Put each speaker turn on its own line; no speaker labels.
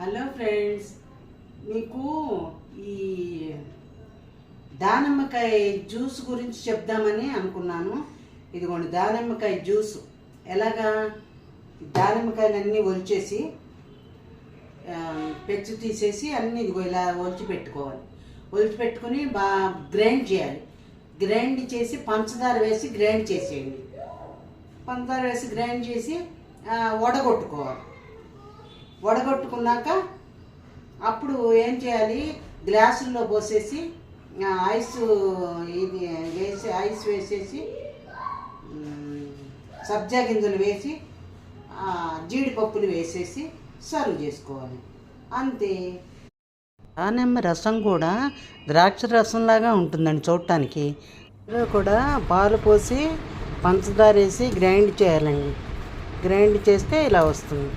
Hello friends మీకు ఈ దానిమ్మకాయ juice గురించి చెప్దామని అనుకున్నాను. ఇదిగోండి దానిమ్మకాయ జ్యూస్. ఎలాగా? దానిమ్మకాయలన్నీ ఒలిచేసి ఆ, పెచ్చు తీసేసి అన్నీ ఇదిగో ఇలా ఒలిచి పెట్టుకోవాలి. ఒలిచి పెట్టుకుని బాగా గ్రైండ్ చేయాలి. గ్రైండ్ చేసి పంచదార వేసి గ్రైండ్ చేసేయండి. పంచదార వేసి గ్రైండ్ చేసి వడగొట్టుకోవాలి. వడగొట్టుకున్నాక అప్పుడు ఏం చేయాలి? గ్లాసుల్లో పోసేసి ఐస్ ఇది వేసి ఐస్ వేసేసి సబ్జా గింజలు వేసి జీడిపప్పులు వేసేసి సర్వ్ చేసుకోవాలి. అంతే. దానిమ్మ రసం కూడా ద్రాక్ష రసంలాగా ఉంటుందండి చూడటానికి. కూడా పాలు పోసి పంచదార వేసి గ్రైండ్ చేయాలండి. గ్రైండ్ చేస్తే ఇలా వస్తుంది.